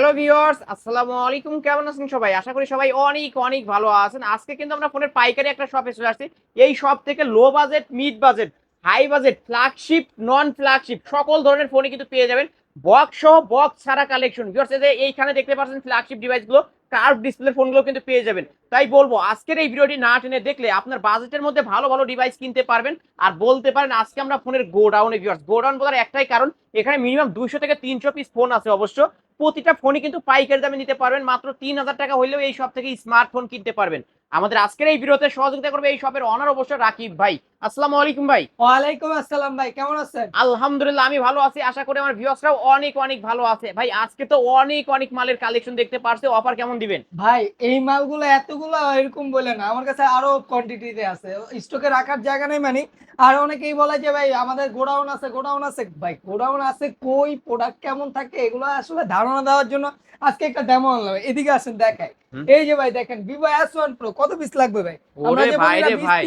Hello viewers আসসালামু আলাইকুম কেমন আছেন সবাই? আশা করি সবাই অনেক অনেক ভালো আছেন। আজকে কিন্তু আমরা ফোনের পাইকারি একটা শপে চলে আসছি। এই শপ থেকে low budget mid budget high budget flagship non flagship সকল ধরনের ফোনই কিন্তু পেয়ে যাবেন। বক্স সহ বক্স ছাড়া কালেকশন ভিউয়ার্স এইখানে দেখতে পাচ্ছেন ফ্ল্যাগশিপ ডিভাইসগুলো কার্ভ ডিসপ্লে ফোনগুলো কিন্তু পেয়ে যাবেন। তাই বলব আজকের এই ভিডিওটি না টেনে দেখলে আপনার বাজেটের মধ্যে ভালো ভালো ডিভাইস কিনতে পারবেন। আর বলতে পারেন আজকে আমরা ফোনের গোডাউনে ভিউয়ার্স গোডাউন বলার একটাই কারণ এখানে মিনিমাম দুইশো থেকে তিনশো পিস ফোন আছে অবশ্য। প্রতিটা ফোনই কিন্তু পাইকারি দামে নিতে পারবেন মাত্র তিন হাজার টাকা হইলেও এই শপ থেকে স্মার্টফোন কিনতে পারবেন। আমাদের আজকের এই ভিডিওতে সহযোগিতা করবে এই শপের অনার অবশ্য রাকিব ভাই। আসসালামু আলাইকুম ভাই। ওয়ালাইকুম আসসালাম ভাই কেমন আছেন? আলহামদুলিল্লাহ আমি ভালো আছি। আশা করি আমার ভিউয়ার্সরাও অনেক অনেক ভালো আছে। ভাই আজকে তো অনেক অনেক মালের কালেকশন দেখতে পারছে। অফার কেমন দিবেন? ভাই এই মালগুলো এতগুলো এরকম বলে না। আমার কাছে আরও কোয়ান্টিটিতে আছে। স্টকে রাখার জায়গা নেই মানে। আর অনেকেই বলে যে ভাই আমাদের গোডাউন আছে গোডাউন আছে। ভাই গোডাউন আছে কই? প্রোডাক্ট কেমন থাকে? এগুলো আসলে ধারণা দেওয়ার জন্য আজকে একটা ডেমো আনলাম। এদিকে আসেন দেখাই। এই যে ভাই দেখেন ভিভো এস ওয়ান প্রো কত পিস লাগবে ভাই? আমরা ওরে যে ভাই রে বলি ভাই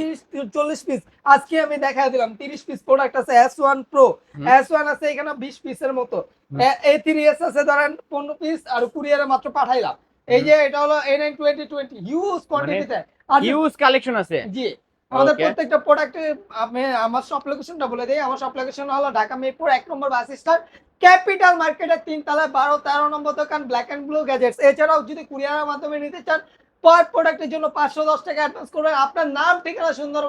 চল্লিশ পিস আজকে আমি দেখা দিলাম তিরিশ পিস প্রোডাক্ট আছে এস ওয়ান প্রো হুম। এস ওয়ান আছে এখানে বিশ পিসের মতো। হুম। এ থ্রি এস আছে ধরেন পনেরো পিস আর কুরিয়ারে মাত্র পাঠাইলাম। এই যে এটা হলো A nine twenty twenty use কোয়ান্টিটিতে huge collection আছে। জি আমাদের প্রত্যেকটা প্রোডাক্টে আমি আমার শপ লোকেশনটা বলে দিই। আমার শপ লোকেশন হলো ঢাকা মিরপুর এক নম্বর বাস স্ট্যান্ড। ক্যাপিটাল মার্কেটের তিন তলায় বারো তেরো নম্বর দোকান ব্ল্যাক অ্যান্ড ব্লু গ্যাজেটস এছাড়াও যদি কুরিয়ারের মাধ্যমে নিতে চান পার প্রোডাক্টের জন্য পাঁচশো দশ টাকা অ্যাডভান্স করবেন। আপনার নাম ঠিকানা সুন্দর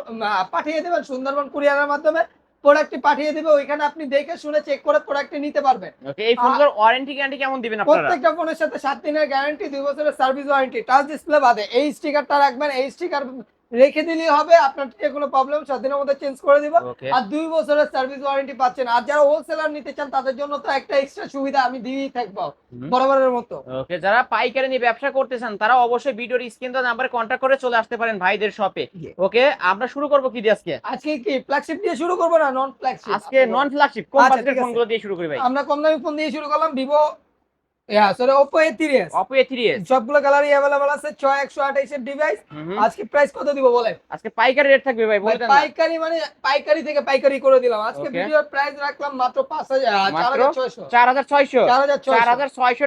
পাঠিয়ে দেবেন সুন্দরবন কুরিয়ারের মাধ্যমে। প্রোডাক্টটি পাঠিয়ে দেবে ওইখানে আপনি দেখে শুনে চেক করে প্রোডাক্টটি নিতে পারবেন। ওকে এই ফোনগুলোর ওয়ারেন্টি গ্যারান্টি কেমন দিবেন আপনারা? প্রত্যেকটা ফোনের সাথে সাত দিনের গ্যারান্টি দুই বছরের সার্ভিস ওয়ারেন্টি টাচ ডিসপ্লে বাদে এই স্টিকারটা রাখবেন এই স্টিকার রেখে দিলেই হবে আপনার যে কোনো প্রবলেম সাত দিনের মধ্যে চেঞ্জ করে দিব। আর দুই বছরের সার্ভিস ওয়ারেন্টি পাচ্ছেন। আর যারা হোলসেলার নিতে চান তাদের জন্য তো একটা এক্সট্রা সুবিধা আমি দিয়েই থাকব বরাবরের মতো। ওকে যারা পাইকারি নিয়ে ব্যবসা করতে চান তারা অবশ্যই ভিডিওর স্ক্রিন দেওয়া নাম্বারে কন্ট্যাক্ট করে চলে আসতে পারেন ভাইদের শপে ওকে আমরা শুরু করব কি দিয়ে আজকে? আজকে কি ফ্ল্যাগশিপ দিয়ে শুরু করব না নন ফ্ল্যাগশিপ আজকে নন ফ্ল্যাগশিপ কোন আচ্ছা, বাজেটের ফোনগুলো দিয়ে শুরু করি ভাই? আমরা কম দামি ফোন দিয়ে শুরু করলাম Vivo sorry Oppo A three S Oppo A3s সবগুলো কালারই অ্যাভেলেবল আছে ছয় একশো ডিভাইস হুম হুম। আজকে প্রাইস কত দিব বলেন? আজকে পাইকারি রেট থাকবে ভাই ভাই, বলে দেন না। পাইকারি মানে পাইকারি থেকে পাইকারি করে দিলাম। আজকে ভিডিওর প্রাইস রাখলাম মাত্র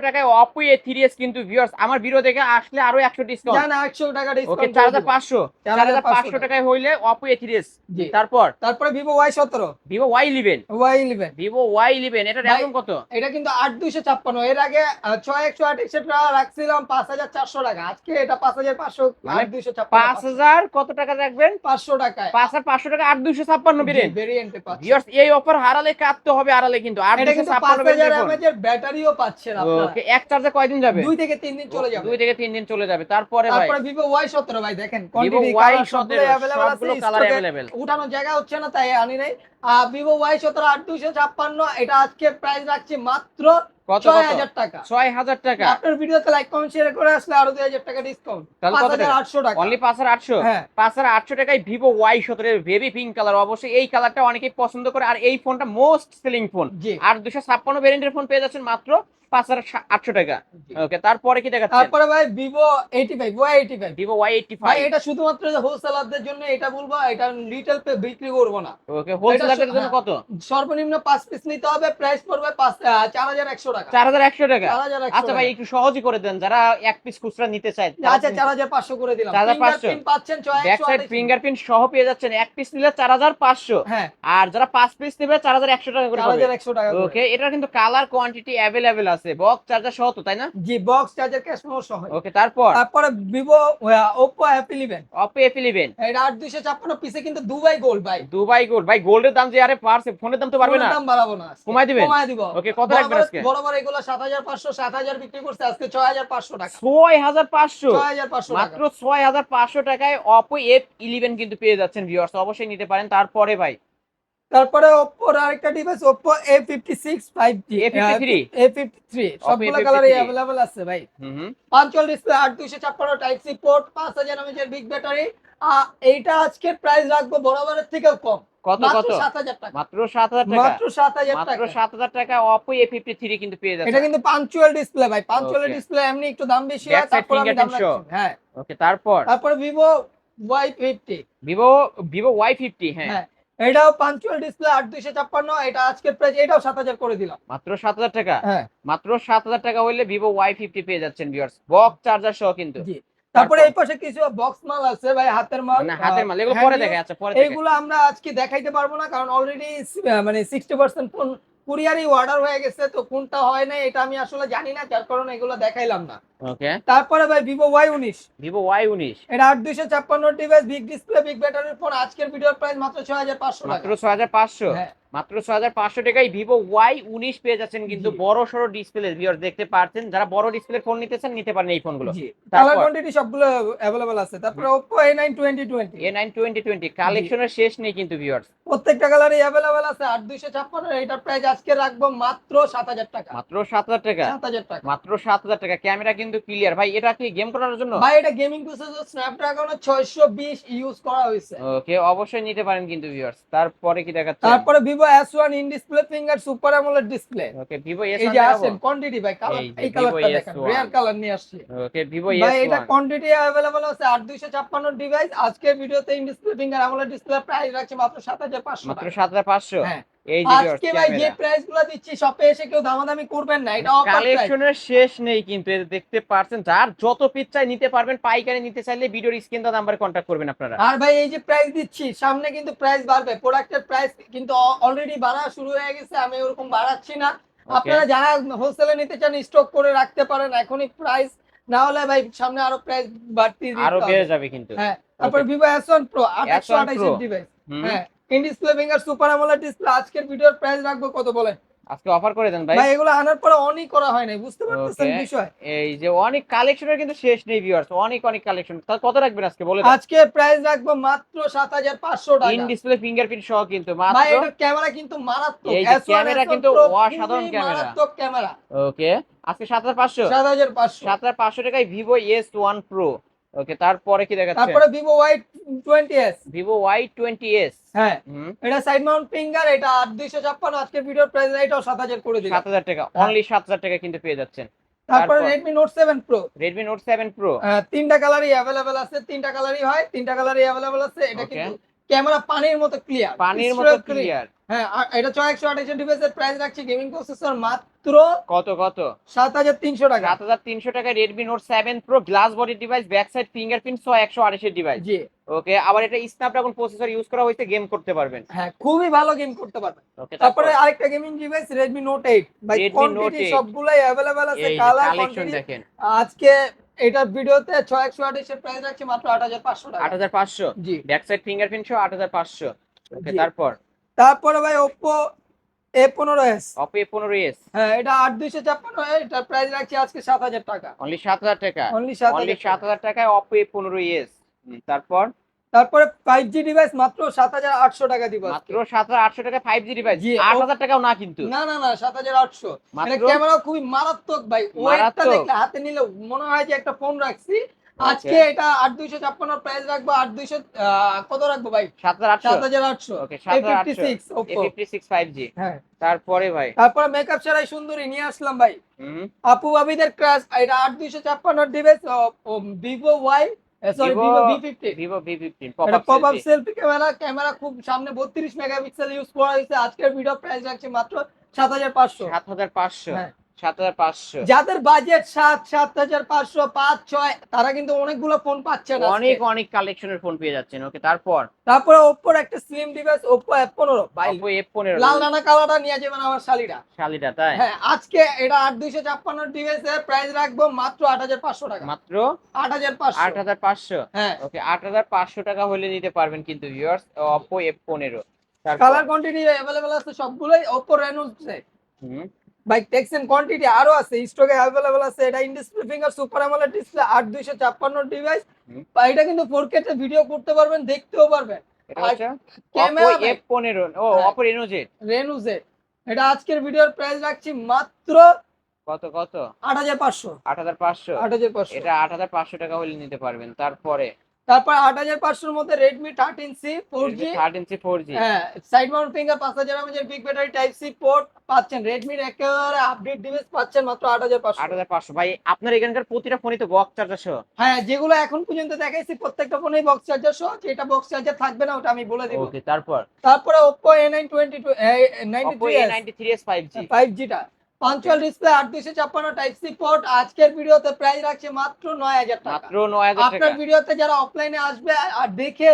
টাকায় কিন্তু ভিউয়ার্স আমার ভিডিও দেখে আসলে আরও একশো ডিসকাউন্ট জান একশো টাকা ডিসকাউন্ট চার হাজার পাঁচশো। চার হাজার 4,500 পাঁচশো টাকায় হইলে অপো এ থ্রি এস তারপর? তারপরে ভিভো ওয়াই সতেরো। Vivo Y eleven Y eleven Vivo Y eleven এটা ভাই, কত? এটা কিন্তু আট দুইশো ছাপ্পান্ন। এর আগে ছয় একশো আঠাইশের টাকা রাখছিলাম পাঁচ হাজার চারশো টাকা। আজকে এটা পাঁচ হাজার পাঁচশো আট দুইশো পাঁচ হাজার কত টাকা রাখবেন? পাঁচশো টাকায়। পাঁচ হাজার পাঁচশো টাকা আট দুইশো ছাপ্পান্ন ভেরিয়েন্টে এই অফার হারালে কাটতে হবে আড়ালে কিন্তু। আট দুইশো ছাপ্পান্ন হাজার বেরেন এমএচের ব্যাটারিও পাচ্ছেন ওকে এক চার্জে কয়দিন যাবে? দুই থেকে তিন দিন চলে যাবে। দুই থেকে তিন দিন চলে যাবে। তারপরে ভাই? তারপরে ভিভো ওয়াই সতেরো ভাই দেখেন। ভিভো ওয়াই colour সবগুলো সতেরো available আছে, কালার অ্যাভেলেবেল উঠানোর জায়গা হচ্ছে না তাই আনি নাই। ভিভো ওয়াই সতেরো আট দুইশো ছাপ্পান্ন এটা আজকে প্রাইস রাখছি মাত্র ছয় হাজার টাকা। ছয় হাজার টাকা। আপনার ভিডিওতে লাইক কমেন্ট শেয়ার করে আসলে আরও দুই হাজার টাকা ডিসকাউন্ট তাহলে পাঁচ হাজার আটশো টাকা। অনলি পাঁচ হাজার আটশো? হ্যাঁ। পাঁচ হাজার আটশো টাকায় ভিভো ওয়াই সতেরো বেবি পিঙ্ক কালার অবশ্যই এই কালারটা অনেকেই পছন্দ করে। আর এই ফোনটা মোস্ট সেলিং ফোন আর দুশো ছাপ্পান্ন ভ্যারিয়েন্টের ফোন পেয়ে যাচ্ছেন মাত্র পাঁচ হাজার আটশো টাকা। ওকে তারপরে কি দেখাচ্ছেন? তারপরে ভাই Vivo eighty five Y eighty five Vivo Y eighty five এটা শুধুমাত্র হোলসেলারদের জন্য এটা বলব এটা রিটেল পে বিক্রি করব না। ওকে হোলসেলারদের জন্য হ্যাঁ। কত? সর্বনিম্ন পাঁচ পিস নিতে হবে প্রাইস পড়বে পাঁচ চার হাজার একশো টাকা। চার হাজার একশো টাকা? চার হাজার একশো আচ্ছা ভাই একটু সহজই করে দেন যারা এক পিস খুচরা নিতে চায় আচ্ছা চার হাজার পাঁচশো করে দিলাম। 4,500 ফিঙ্গারপ্রিন্ট পাচ্ছেন ব্যাক একশো সাইড ফিঙ্গারপ্রিন্ট সহ পেয়ে যাচ্ছেন এক পিস নিলে চার হাজার পাঁচশো। হ্যাঁ। আর যারা পাঁচ পিস নেবে চার হাজার একশো টাকা করে চার হাজার একশো টাকা ওকে এটা কিন্তু কালার কোয়ান্টিটি অ্যাভেলেবেল আছে। বক্স চার্জার সহ তো তাই না? জি বক্স চার্জার ক্যাশ মেমো সহ। ওকে তারপর? তারপরে Vivo Oppo app eleven Oppo F eleven এটা আট দুইশো ছাপ্পান্ন পিসে কিন্তু দুবাই গোল্ড ভাই। দুবাই গোল্ড ভাই গোল্ডের দাম যে আরে পারছে ফোনের দাম তো পারবে না। দাম বাড়াবো না। কমায় দিবেন? কমায় দিব। ওকে, কত রাখবেন আজকে? বড় বড় এগুলো সাত হাজার পাঁচশো সাত হাজার বিক্রি করছে আজকে ছয় হাজার পাঁচশো টাকা। ছয় হাজার পাঁচশো? ছয় হাজার পাঁচশো মাত্র ছয় হাজার পাঁচশো টাকায় অপো এফ ইলেভেন কিন্তু পেয়ে যাচ্ছেন ভিউয়ার্স অবশ্যই নিতে পারেন। তারপরে ভাই তারপরে ওপ্পোর আরেকটা device Oppo A fifty six five G A53? A fifty three সবগুলো A53 কালারই অ্যাভেলেবল আছে ভাই। পাঞ্চল ডিসপ্লে আট দুইশো ছাপ্পান্ন টাইপ সি পোর্ট পাঁচ হাজার এমএচের বিগ ব্যাটারি এইটা আজকের প্রাইস রাখব বরাবরের থেকেও কম। কত মাত্র কত? সাত হাজার টাকা। মাত্র সাত হাজার টাকা? মাত্র সাত হাজার মাত্র টাকা। ফিফটি থ্রি কিন্তু পেয়ে যাচ্ছে। এটা কিন্তু পাঞ্চুয়াল ডিসপ্লে ভাই। Punch hole. ডিসপ্লে এমনি একটু দাম বেশি হয় তারপর আমি দাম। হ্যাঁ। ওকে তারপর? তারপরে fifty Vivo Vivo Y fifty হ্যাঁ। হ্যাঁ। এটাও পাঞ্চুয়াল ডিসপ্লে আট দুইশো ছাপ্পান্ন এটা আজকের প্রাইস এটাও সাত হাজার করে দিলাম। মাত্র সাত হাজার টাকা? হ্যাঁ। মাত্র সাত হাজার টাকা হইলে ভিভো ওয়াই ফিফটি পেয়ে যাচ্ছেন ভিউয়ার্স বক্স চার্জার সহ কিন্তু। তারপরে? এই পাশে কিছু বক্স মাল আছে ভাই হাতের মাল। মানে হাতের মাল এগুলো পরে দেখা আচ্ছা পরে এগুলো এইগুলো আমরা আজকে দেখাইতে পারব না কারণ অলরেডি মানে সিক্সটি পার্সেন্ট ফোন কুরিয়ারই অর্ডার হয়ে গেছে তো কোনটা হয় না এটা আমি আসলে জানি না যার কারণে এগুলো দেখাইলাম না। ওকে তারপরে ভাই ভিভো ওয়াই উনিশ। ভিভো ওয়াই উনিশ। এটা আট দুইশো ছাপ্পান্ন ডিভাইস বিগ ডিসপ্লে বিগ ব্যাটারির ফোন আজকের ভিডিওর প্রাইস মাত্র ছয় হাজার পাঁচশো মাত্র ছয় হাজার পাঁচশো? হ্যাঁ। মাত্র ছয় হাজার পাঁচশো টাকায় ভিভো ওয়াই উনিশ পেয়ে যাচ্ছেন কিন্তু বড় সড়ো ডিসপ্লে ভিউয়ার্স দেখতে পাচ্ছেন যারা বড় ডিসপ্লে ফোন নিতে চান নিতে পারেন এই ফোনগুলো কালার কোয়ান্টিটি সবগুলো অ্যাভেলেবল আছে। তারপরে Oppo A9 2020 A nine twenty twenty কালেকশনের শেষ নেই কিন্তু ভিউয়ার্স প্রত্যেকটা কালারই অ্যাভেলেবল আছে। প্রাইস আজকে রাখব মাত্র সাত হাজার টাকা। মাত্র সাত হাজার টাকা? সাত হাজার টাকা। মাত্র সাত হাজার টাকা। ক্যামেরা কিন্তু ক্লিয়ার ভাই এটা কি গেম করার জন্য? ভাই এটা গেমিং প্রসেসর স্ন্যাপড্রাগন ছয়শো বিশ ইউজ করা হয়েছে। ওকে অবশ্যই নিতে পারেন কিন্তু ভিউয়ার্স তারপরে কি দেখাচ্ছে? তারপরে Vivo S one in display finger super AMOLED display okay Vivo S1 এই যে আসেন কোয়ান্টিটি ভাই কালার এই কালারটা দেখেন S1 রেয়ার কালার নিয়ে আসছে। ওকে ভিভো ভাই এস এটা কোয়ান্টিটি अवेलेबल আছে আট দুইশো ছাপ্পান্ন ডিভাইস আজকে ভিডিওতে in display finger AMOLED display price রাখছে মাত্র সাত হাজার পাঁচশো মাত্র সাত হাজার পাঁচশো? হ্যাঁ। এই যে আজকে ভাই যে প্রাইসগুলো দিচ্ছি শপে এসে কেউ দামাদামি করবেন না এটা অফার কালেকশনের শেষ নেই কিন্তু দেখতে পারছেন যার যত পিস চাই নিতে পারবেন পাইকারি নিতে চাইলে ভিডিওর স্ক্রিন দা নাম্বারে কন্ট্যাক্ট করবেন আপনারা। আর ভাই এই যে প্রাইস দিচ্ছি সামনে কিন্তু প্রাইস বাড়বে প্রোডাক্টের প্রাইস কিন্তু অলরেডি বাড়া শুরু হয়ে গেছে আমি ওরকম বাড়াচ্ছি না। আপনারা যারা হোলসেলে নিতে চান স্টক করে রাখতে পারেন এখনই প্রাইস না হলে ভাই সামনে আরও প্রাইস বাড়তি আরও বেড়ে যাবে কিন্তু। হ্যাঁ তারপর ভিভো এস ওয়ান প্রো আঠাশশো S1 আঠাইশ Pro। ডিভাইস হ্যাঁ in display finger super AMOLED display আজকের ভিডিওর প্রাইস রাখব কত বলে আজকে অফার করে দেন ভাই। ভাই এগুলো আনার পরে অনই করা হয় নাই বুঝতে পারতেছেন বিষয়? এই যে অনেক কালেকশনের কিন্তু শেষ নেই ভিউয়ার্স অনেক অনেক কালেকশন কত রাখবেন আজকে? বলে আজকে প্রাইস রাখব মাত্র সাত হাজার পাঁচশো ইন টাকা। ডিসপ্লে ফিঙ্গারপ্রিন্ট সহ কিন্তু ভাই মাত্র? এটার ক্যামেরা কিন্তু মারাত্মক। এই ক্যামেরা কিন্তু অসাধারণ ক্যামেরা। মারাত্মক ক্যামেরা ওকে আজকে সাত হাজার পাঁচশো? সাত হাজার পাঁচশো। সাত হাজার পাঁচশো টাকায় Vivo S one Pro okay তারপরে কি দেখাচ্ছে? তারপরে vivo Y twenty S Vivo Y twenty S হ্যাঁ। এটা সাইড মাউন্ট ফিঙ্গার এটা আট দুইশো ছাপ্পান্ন আজকের ভিডিওর প্রাইস এটাও সাত হাজার করে দিলাম সাত হাজার টাকা হ্যাঁ। অনলি সাত হাজার টাকা কিন্তু পেয়ে যাচ্ছেন। তারপরে তারপর? Redmi Note seven Pro Redmi Note seven Pro তিনটা কালারই अवेलेबल আছে তিনটা কালারই হয় তিনটা কালারই अवेलेबल আছে এটা কিন্তু ক্যামেরা পানির মতো ক্লিয়ার পানির মতো ক্লিয়ার হ্যাঁ আর এটা ছয় একশো আঠাশ ডিভাইসের প্রাইস রাখছি গেমিং প্রসেসর মাত্র কত কত সাত হাজার তিনশো টাকা সাত হাজার তিনশো টাকায় Redmi Note seven Pro glass body device back side fingerprint সহ একশো আড়াইশের ডিভাইস জি ওকে আবার এটা স্ন্যাপড্রাগন প্রসেসর ইউজ করা হয়েছে গেম করতে পারবেন হ্যাঁ খুবই ভালো গেম করতে পারবেন ওকে তারপরে আরেকটা গেমিং ডিভাইস Redmi Note 8 ভাই Redmi Note কোয়ান্টিটি 8 সবগুলাই अवेलेबल আছে এই কালার কালেকশন কোয়ান্টিটি দেখেন আজকে এটার ভিডিওতে 6128 এর প্রাইস রাখছি মাত্র 8500 টাকা। আট হাজার পাঁচশো? জি। ব্যাক সাইড ফিঙ্গারপ্রিন্ট সহ আট হাজার পাঁচশো। ওকে জি। তারপর? তারপরে ভাই Oppo A15s Oppo এ পনেরো এস হ্যাঁ এটা 8256 এটা প্রাইস রাখছি আজকে 7000 টাকা। অনলি সাত হাজার টাকা? অনলি অনলি 7000 সাত হাজার টাকায় পনেরো এস তারপর? তারপরে 5G ডিভাইস মাত্র 7800 টাকা দিব মাত্র সাত হাজার আটশো টাকা ফাইভ জি ডিভাইস জি, আট ও- হাজার টাকাও না কিন্তু। না না না 7800 এটা মাত্র ক্যামেরা খুবই মারাত্মক ভাই। ওয়েটটা দেখলে হাতে নিলে মনে হয় যে একটা ফোন রাখছি। আজকে এটা 8256 প্রাইস রাখব 8200 আহ, কত রাখব ভাই? সাত হাজার আটশো। 7800 ওকে সাত হাজার আটশো। A56 A fifty six five G হ্যাঁ। তারপরে ভাই? তারপরে মেকআপ ছাড়াই সুন্দরী নিয়ে আসলাম ভাই। আপু ভাবিদের ক্রাশ এটা আট দুইশো ছাপ্পান্ন ডিভাইস ভিভো ওয়াই খুব সামনে বত্রিশ মেগাপিক্সেল ইউজ করা হয়েছে। আজকের ভিডিও প্রাইস রাখছে মাত্র সাত হাজার পাঁচশো। সাত হাজার পাঁচশো। যাদের বাজেট সাত সাত হাজার পাঁচশো পাঁচ ছয় তারা কিন্তু অনেকগুলো ফোন পাচ্ছেন। অনেক অনেক কালেকশনের ফোন পেয়ে যাচ্ছেন ওকে তারপর? তারপরে ওপ্পোর একটা স্লিম ডিভাইস ওপ্পো এফ পনেরো অপো এফ পনেরো। লাল রানা কালারটা নিয়ে যাবেন আমার শালিরা। শালিটা তাই? হ্যাঁ আজকে এটা আট দুইশো ছাপ্পান্ন ডিভাইসের প্রাইস রাখব মাত্র আট হাজার পাঁচশো টাকা। মাত্র? আট হাজার পাঁচশো। আট হাজার পাঁচশো? হ্যাঁ। ওকে আট হাজার পাঁচশো টাকা হলে নিতে পারবেন কিন্তু ভিউয়ার্স অপো এফ পনেরো। কালার কোয়ান্টিটি অ্যাভেলেবল আছে সবগুলোই ওপো রেনো ভাই টেক্সেন কোয়ান্টিটি আরও আছে স্টকে অ্যাভেলেবল আছে এটা in display finger super AMOLED display আট দুইশো ছাপ্পান্ন ডিভাইস। এটা কিন্তু ফোর কে তে ভিডিও করতে পারবেন দেখতেও পারবেন। ক্যামেরা এফ পনেরো ও। অপো রেনো জেড এটা আজকের ভিডিওর প্রাইস রাখছি মাত্র কত কত? আট হাজার পাঁচশো। আট হাজার পাঁচশো। আট হাজার পাঁচশো। এটা আট হাজার পাঁচশো টাকা হলে নিতে পারবেন। তারপরে তারপর আট হাজার পাঁচশোর মধ্যে Redmi thirteen C four G third inch four G হ্যাঁ সাইড মাউন্ট ফিঙ্গার পাঁচ হাজার mAh big battery type C port পাচ্ছেন। রেডমির একেবারে আপডেট ডিভাইস পাচ্ছেন মাত্র আট হাজার আট হাজার পাঁচশো। ভাই আপনার এখানকার প্রতিটা ফোনই তো বক্স চার্জার সহ। হ্যাঁ যেগুলো এখন পর্যন্ত দেখাইছি প্রত্যেকটা ফোনেই বক্স চার্জার সহ যেটা বক্স চার্জার থাকবে না ওটা আমি বলে দিব। ওকে তারপর? তারপরে Oppo A nine twenty two ninety Oppo three A93s 5G five জিটা punctual display আট দুইশো ছাপ্পান্ন টাইপ সি পোর্ট আজকের ভিডিওতে প্রাইস রাখছে মাত্র নয় হাজার টাকা। মাত্র 9000 আপনার ভিডিওতে যারা অফলাইনে আসবে আর দেখে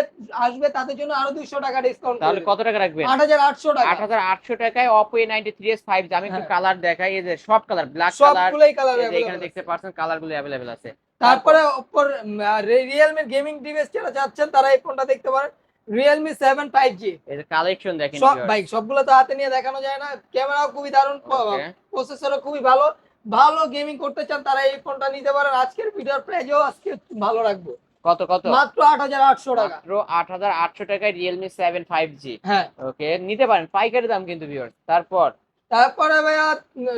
আসবে তাদের জন্য আরও দুইশো টাকা ডিসকাউন্ট তাহলে কত টাকা রাখবেন? আট হাজার আটশো টাকা। 8800 টাকায় Oppo A93s 5G আমি একটু হ্যাঁ। কালার দেখাই এই যে সব কালার ব্ল্যাক কালার কালার এখানে দেখতে পাচ্ছেন কালারগুলো অ্যাভেলেবেল আছে। তারপরে রিয়েলমি গেমিং ডিভাইস যারা চাচ্ছেন তারা এই ফোনটা দেখতে পারেন। রিয়েলমি সেভেন ফাইভ জি যে কালেকশন দেখেন সব। বাইক সবগুলো তো হাতে নিয়ে দেখানো যায় না। ক্যামেরাও খুবই দারুণ প্রসেসরও খুবই ভালো। ভালো গেমিং করতে চান তারা এই ফোনটা নিতে পারেন। আজকের ভিডিওর প্রাইজও আজকে ভালো রাখব। কত কত? মাত্র আট হাজার আটশো টাকা। মাত্র 8800 টাকায় Realme 7 5G হ্যাঁ। ওকে নিতে পারেন। পাইকারি দাম কিন্তু ভিউয়ার্স তারপর? তারপরে ভাইয়া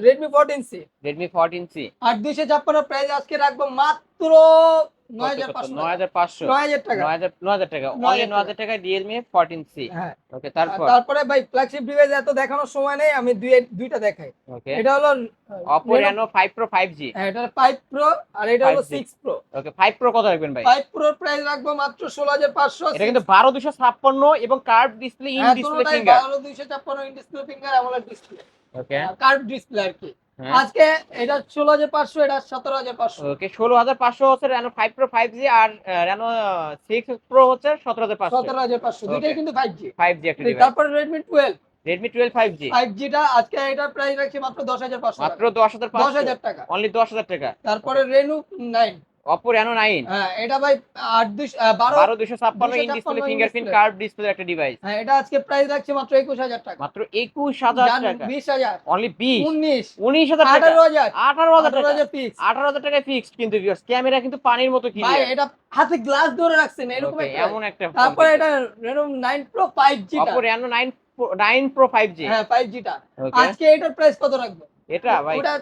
Redmi fourteen C Redmi 14C আট দুইশো ছাপ্পান্ন প্রাইস আজকে রাখব মাত্র নয় হাজার পাঁচশো নয় হাজার পাঁচশো? নয় হাজার টাকা। নয় হাজার নয় হাজার টাকা। 9,000 অনলি নয় হাজার টাকায় রিয়েলমি ফোরটিন সি হ্যাঁ। তারপর? ভাই ফ্ল্যাগশিপ ডিভাইস এত দেখানোর সময় নেই আমি দুইটা দেখাই। এটা হলো হ্যাঁ, এটা আর এটা হলো 5G six Pro okay five Pro কত রাখবেন ভাই? প্রাইস রাখব মাত্র ষোলো হাজার পাঁচশো। এটা কিন্তু বারো দুশো ছাপ্পান্ন এবং curve display in display finger বারো দুইশো ছাপ্পান্ন display finger AMOLED display okay curve display আর কি। আজকে এটা ষোলো হাজার পাঁচশো এটা সতেরো হাজার পাঁচশো। ওকে ষোলো হাজার পাঁচশো হচ্ছে Reno five Pro five G আর রেনো সিক্স প্রো হচ্ছে সতেরো হাজার পাঁচশো। সতেরো হাজার পাঁচশো. দুইটাই কিন্তু ফাইভ জি ফাইভ জি তারপরে Redmi twelve Redmi twelve five G five জিটা আজকে এটা প্রাইস রাখছি মাত্র দশ হাজার পাঁচশো মাত্র দশ হাজার দশ পাঁচশো হাজার টাকা। অনলি দশ হাজার টাকা। তারপরে Reno nine Oppo Reno nine. হ্যাঁ এটা ভাই আট দুই বারো বারো দুশো ছাপ্পান্ন in 256 display fingerprint curve display একটা ডিভাইস হ্যাঁ এটা আজকে প্রাইস রাখছি মাত্র একুশ হাজার টাকা। মাত্র একুশ হাজার জানেন, টাকা। বিশ হাজার। অনলি বিশ। উনিশ। উনিশ টাকা। আঠারো হাজার। আঠারো হাজার আঠারো টাকা। হাজার পিস আঠারো হাজার টাকায় ফিক্সড কিন্তু ভিউয়ার্স ক্যামেরা কিন্তু পানির মতো ভাই এটা হাতে গ্লাস ধরে রাখছেন এরকম এমন একটা তারপরে এটা Reno nine Pro five G Oppo Reno nine nine Pro five G হ্যাঁ ফাইভ জিটা ওকে আজকে এটার প্রাইস কত রাখব? এটা ভাই ওটা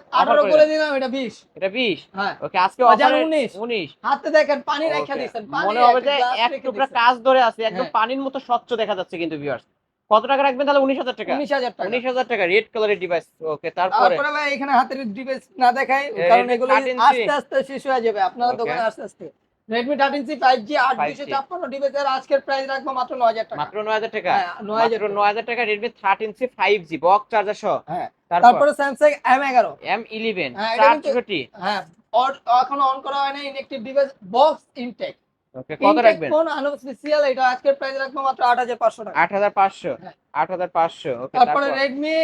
করে দিলাম এটা বিশ। এটা বিশ? হ্যাঁ। ওকে আজকে আর জানো 19 উনিশ। হাতে দেখেন পানি রেখে পানি মনে হবে যে এক টুকরা কাজ ধরে আছে একদম হ্যাঁ। পানির মতো স্বচ্ছ দেখা যাচ্ছে কিন্তু ভিউয়ার্স কত টাকা রাখবেন তাহলে? উনিশ হাজার টাকা। উনিশ হাজার টাকা। উনিশ হাজার টাকা রেড কালারের ডিভাইস ওকে তারপরে? তারপরে ভাই এখানে হাতের ডিভাইস না দেখাই কারণ এগুলো আস্তে আস্তে শেষ হয়ে যাবে। আপনারা দোকানে আস্তে আস্তে Redmi thirteen C five G আট 5G দুইশো ছাপ্পান্ন ডিভাইসের আজকের প্রাইস রাখব মাত্র নয় হাজার টাকা। মাত্র নয় হাজার টাকা? হ্যাঁ নয় হাজার মাত্র নয় হাজার টাকা Redmi thirteen C five G box charger সহ। হ্যাঁ তারপরে? স্যামসাং এম এগারো। এম ইলেভেন হ্যাঁ, হ্যাঁ এখনও অন করা হয় না inactive device box intact okay কত রাখবেন? ফোন আনঅফিসিয়াল এটা আজকের প্রাইস রাখব মাত্র আট হাজার পাঁচশো টাকা। হ্যাঁ। ওকে তারপরে তারপর? Redmi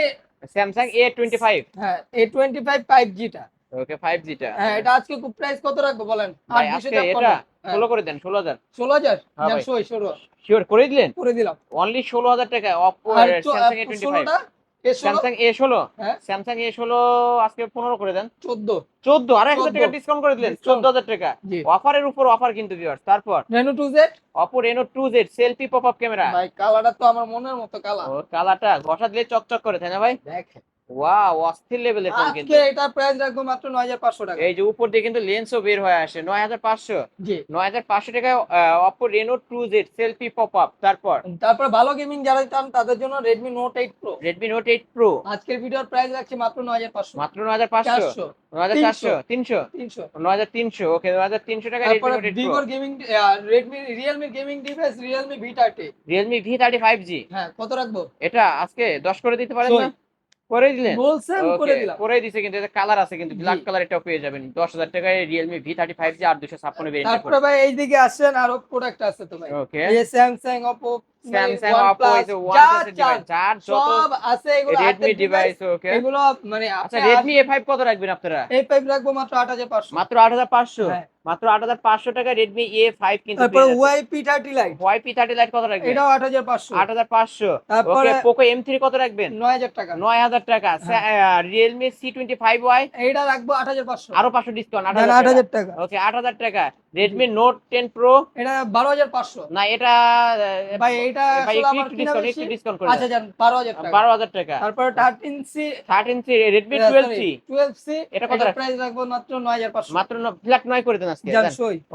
Samsung A twenty five হ্যাঁ এ টোয়েন্টি ফাইভ ফাইভ জিটা ওকে ফাইভ জিটা হ্যাঁ এটা আজকে খুব প্রাইস কত রাখব বলেন? আজকে ছাপ্পান্ন এটা হ্যাঁ। ষোলো করে দেন ষোলো হাজার। ষোলো হাজার? হ্যাঁ ভাই। ষোলো ষোলো শিওর করে দিলেন? করে দিলাম। অনলি ষোলো হাজার টাকা অপো আর স্যামসাং এ টোয়েন্টি ফাইভ ষোলোটা? এ ষোলো? স্যামসাং এ ষোলো। হ্যাঁ। স্যামসাং এ ষোলো আজকে পনেরো করে দেন। চোদ্দ। চোদ্দ আর এক হাজার টাকা ডিসকাউন্ট করে দিলেন Discount। চোদ্দ হাজার টাকা। অফারের উপর অফার কিন্তু ভিউয়ার্স তারপর? Two Z Oppo Reno two Z selfie pop up camera ভাই কালারটা তো আমার মনের মতো কালার ও কালারটা ঘষা দিলে চকচক করে তাই না ভাই? দেখেন। ওয়াও অস্থির লেভেলের ফোন কিন্তু আজকে এটা প্রাইস রাখব মাত্র নয় হাজার পাঁচশো টাকা। এই যে উপর দিয়ে কিন্তু লেন্সও বের হয়ে আসে নয় হাজার পাঁচশো। জি। নয় হাজার পাঁচশো টাকায় Oppo Reno two Z selfie pop up তারপর? তারপর ভালো গেমিং যারা চান তাদের জন্য Redmi Note eight Pro Redmi Note eight Pro আজকের ভিডিওর প্রাইস রাখছি মাত্র নয় হাজার পাঁচশো। মাত্র নয় হাজার পাঁচশো? চারশো। নয় হাজার চারশো? তিনশো। তিনশো? নয় হাজার তিনশো? ওকে নয় হাজার তিনশো টাকা রেডমি তারপরে নোট এইট প্রো ভিভোর gaming Redmi Realme gaming device Realme V thirty Realme V thirty five G হ্যাঁ কত রাখব? এটা আজকে দশ করে দিতে পারেন না? করে দিলেন? বলছেন করে দিলাম। করে দিছে কিন্তু এটা কালার আছে কিন্তু ব্ল্যাক কালার এটা পেয়ে যাবেন। দশ হাজার টাকায় ফাইভ জি আর দুশো ছাপ্পান্ন তারপরে ভাই এইদিকে আসেন আরও প্রোডাক্ট আছে তো ভাই। ওকে এই স্যামসাং ওপো স্যামসাং অপো এই ওয়ান ডিভাইস সব আছে এগুলো রেডমি ডিভাইস ওকে এগুলো মানে আচ্ছা কত রাখবেন আপনারা? এই পাইপ রাখব মাত্র আট হাজার পাঁচশো। মাত্র হ্যাঁ। টাকা কিন্তু তারপর কত রাখবেন? এটাও ওকে কত রাখবেন? নয় হাজার টাকা। নয় হাজার টাকা। Realme C twenty five Y এইটা রাখব আট হাজার পাঁচশো। আরও পাঁচশো ডিসকাউন্ট আট আট হাজার হাজার টাকা। ওকে আট হাজার টাকা। রেডমি নোট টেন প্রো এটা বারো হাজার পাঁচশো। না এটা ভাই এটা ভাই একটু একটু ডিসকাউন্ট করে আচ্ছা যান বারো হাজার টাকা। বারো হাজার টাকা। তারপরে thirteen C thirteen C Redmi twelve C twelve C এটা কত প্রাইস রাখব মাত্র নয় হাজার পাঁচশো। মাত্র ফ্ল্যাট নয় করে দেন আজকে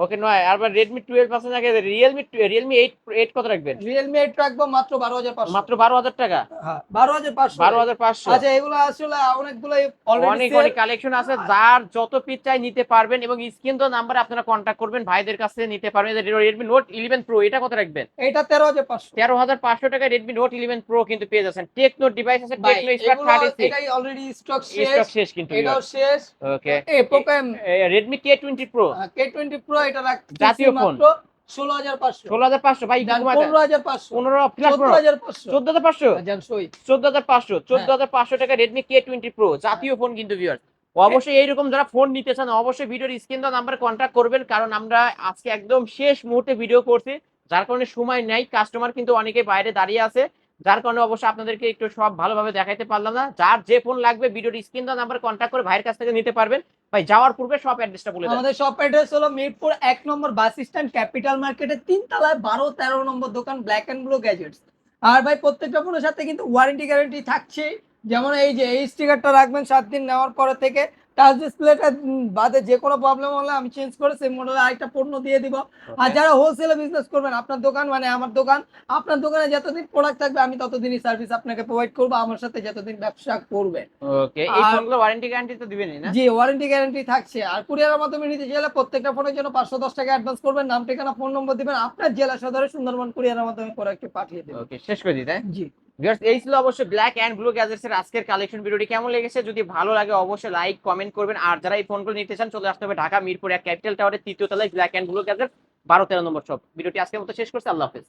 ওকে নয় আর রেডমি টুয়েলভ আগে রিয়েলমি রিয়েলমি এইট এইট কত রাখবেন? রিয়েলমি এইট রাখব মাত্র বারো হাজার পাঁচশো। মাত্র বারো হাজার টাকা? হ্যাঁ বারো হাজার পাঁচশো। বারো হাজার পাঁচশো। আচ্ছা এগুলো আসলে অনেকগুলো অনেক অনেক কালেকশন আছে। যার যত পিস চাই নিতে পারবেন এবং স্ক্রিন তো নাম্বারে আপনারা কন্ট্যাক্ট করবেন ভাইদের কাছে নিতে পারবেন। রেডমি নোট ইলেভেন প্রো এটা কত রাখবেন? এটা তেরো হাজার পাঁচশো। তেরো হাজার পাঁচশো টাকা রেডমি নোট ইলেভেন প্রো কিন্তু পেয়ে যাচ্ছেন। টেকনো ডিভাইস আছে টেকনো এগুলো- থার্টি এটাই অলরেডি স্টক শেষ। স্টক শেষ কিন্তু এটাও শেষ। ওকে এই Poco Redmi K twenty Pro K twenty Pro এটা রাখতেছি জাতীয় ফোন। ষোলো হাজার পাঁচশো। ষোলো হাজার পাঁচশো। ভাই পনেরো হাজার পাঁচশো। পনেরো চোদ্দ হাজার পাঁচশো। চোদ্দ হাজার পাঁচশো? যান চোদ্দ হাজার পাঁচশো চোদ্দ হ্যাঁ। হাজার পাঁচশো টাকা রেডমি কে টোয়েন্টি প্রো জাতীয় ফোন কিন্তু ভিউয়ার অবশ্যই এইরকম যারা ফোন নিতে চান, অবশ্যই ভিডিওর স্ক্রিন দেওয়া নাম্বার কন্ট্যাক্ট করবেন, কারণ আমরা আজকে একদম শেষ মুহূর্তে ভিডিও করছি, যার কারণে সময় নেই কাস্টমার কিন্তু অনেকে বাইরে দাঁড়িয়ে আছে, যার কারণে অবশ্যই আপনাদেরকে একটু সব ভালোভাবে দেখাইতে পারলাম না, যার যে ফোন লাগবে ভিডিওর স্ক্রিন দেওয়া নাম্বার কন্ট্যাক্ট করে ভাইয়ের কাছ থেকে নিতে পারবেন, ভাই যাওয়ার পূর্বে সব অ্যাড্রেসটা বলে আমাদের শপ অ্যাড্রেস হলো মিরপুর এক নম্বর বাস স্ট্যান্ড ক্যাপিটাল মার্কেটের তলায় বারো তেরো নম্বর দোকান ব্ল্যাক অ্যান্ড ব্লু গ্যাজেটস আর ভাই, প্রত্যেকটা ফোনের সাথে কিন্তু ওয়ারেন্টি গ্যারেন্টি থাকছে যেমন এই যে এই স্টিকারটা রাখবেন সাত দিন নেওয়ার পরে থেকে টাচ ডিসপ্লেটা বাদে যে কোনো প্রবলেম হলে আমি চেঞ্জ করে সেই মডেলে আরেকটা পণ্য দিয়ে দিব। আর যারা হোলসেলে বিজনেস করবেন আপনার দোকান মানে আমার দোকান আপনার দোকানে যতদিন প্রোডাক্ট থাকবে আমি ততদিনই সার্ভিস আপনাকে প্রোভাইড করব আমার সাথে যতদিন ব্যবসা করবেন ওকে এই ফোনগুলো ওয়ারেন্টি গ্যারান্টি তো দিবেনই না? জি ওয়ারেন্টি গ্যারান্টি থাকছে। আর কুরিয়ারের মাধ্যমে নিতে চাইলে প্রত্যেকটা ফোনের জন্য পাঁচশো দশ টাকা অ্যাডভান্স করবেন নাম ঠিকানা ফোন নম্বর দিবেন আপনার জেলা সদরে সুন্দরবন কুরিয়ারের মাধ্যমে প্রোডাক্টটি পাঠিয়ে দেবেন ওকে শেষ করে দিই তাই? জি। এই ছিল অবশ্যই ব্ল্যাক অ্যান্ড ব্লু গ্যাজেটস এর আজকের কালেকশন ভিডিওটি। কেমন লেগেছে? যদি ভালো লাগে, অবশ্যই লাইক কমেন্ট করবেন। আর যারা এই ফোনগুলো নিতে চান, চলে আসতে হবে ঢাকা মিরপুর এক ক্যাপিটাল টাওয়ারের তৃতীয় তলায় ব্ল্যাক অ্যান্ড ব্লু গ্যাজেট বারো তেরো নম্বর সব ভিডিওটি আজকের মতো শেষ করছে। আল্লাহ হাফেজ।